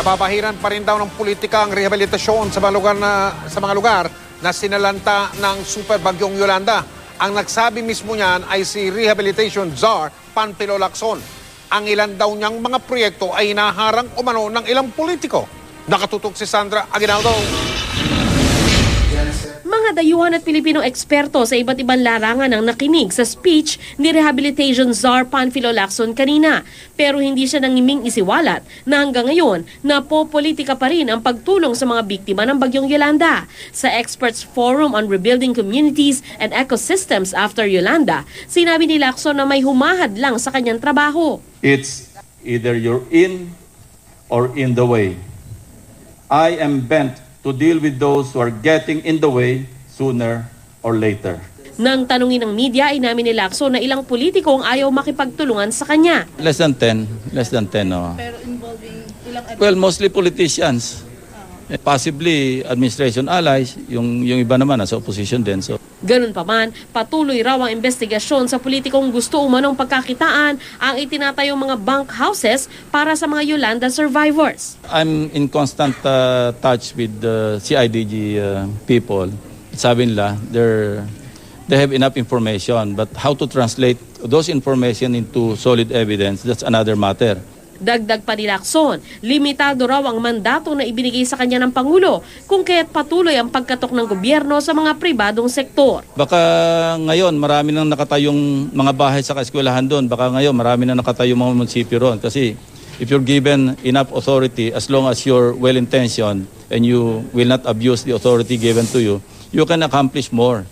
Nababahiran pa rin daw ng politika ang rehabilitasyon sa mga lugar na sa mga lugar na sinalanta ng super bagyong Yolanda. Ang nagsabi mismo niyan ay si Rehabilitation Czar Panfilo Lacson. Ang ilan daw niyang mga proyekto ay naharang umano ng ilang politiko. Nakatutok si Sandra Aguinaldo. Mga dayuhan at Pilipinong eksperto sa iba't ibang larangan ang nakinig sa speech ni Rehabilitation Czar Panfilo Lacson kanina. Pero hindi siya nangiming isiwalat na hanggang ngayon napopolitika pa rin ang pagtulong sa mga biktima ng Bagyong Yolanda. Sa Experts Forum on Rebuilding Communities and Ecosystems After Yolanda, sinabi ni Lacson na may humahad lang sa kanyang trabaho. It's either you're in or in the way. I am bent to deal with those who are getting in the way sooner or later. Nang tanungin ng media, inamin ni Lacson na ilang politiko ang ayaw makipagtulungan sa kanya. Less than 10. Less than 10, no. Pero involving ilang Well, mostly politicians. Eh, Possibly administration allies, yung, yung iba naman nasa opposition din. So, Ganun pa man, patuloy raw ang investigasyon sa politikong gusto umanong pagkakitaan ang itinatayong mga bank houses para sa mga Yolanda survivors. I'm in constant uh, touch with the CIDG uh, people. Sabi nila, they're, they have enough information, but how to translate those information into solid evidence, that's another matter. Dagdag pa ni Lacson, limitado raw ang mandato na ibinigay sa kanya ng Pangulo kung kaya't patuloy ang pagkatok ng gobyerno sa mga pribadong sektor. Baka ngayon marami nang nakatayong mga bahay sa eskwelahan doon. Baka ngayon marami nang nakatayong mga munisipyo roon. Kasi if you're given enough authority, as long as you're well-intentioned and you will not abuse the authority given to you, you can accomplish more.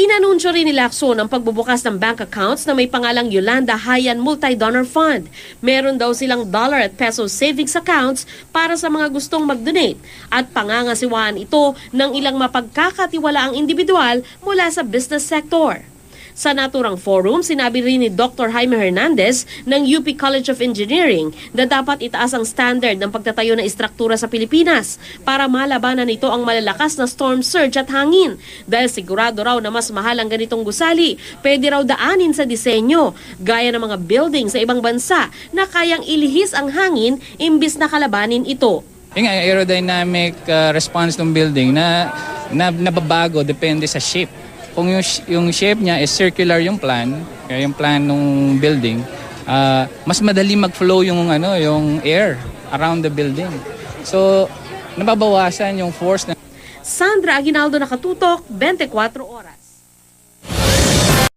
Inanunsyo rin ni Lacson ang pagbubukas ng bank accounts na may pangalang Yolanda Hayan Multi-Donor Fund. Meron daw silang dollar at peso savings accounts para sa mga gustong mag-donate at pangangasiwaan ito ng ilang mapagkakatiwalaang individual mula sa business sector. Sa naturang forum, sinabi rin ni Dr. Jaime Hernandez ng UP College of Engineering na dapat itaas ang standard ng pagtatayo ng istruktura sa Pilipinas para malabanan nito ang malalakas na storm surge at hangin. Dahil sigurado raw na mas mahal ang ganitong gusali, pwede raw daanin sa disenyo, gaya ng mga building sa ibang bansa na kayang ilihis ang hangin imbis na kalabanin ito. Yung aerodynamic uh, response ng building na, na nababago depende sa shape. Kung yung, yung shape niya is circular yung plan, yung plan ng building, uh, mas madali mag-flow yung ano, yung air around the building. So, nababawasan yung force na Sandra Aguinaldo nakatutok, 24 oras.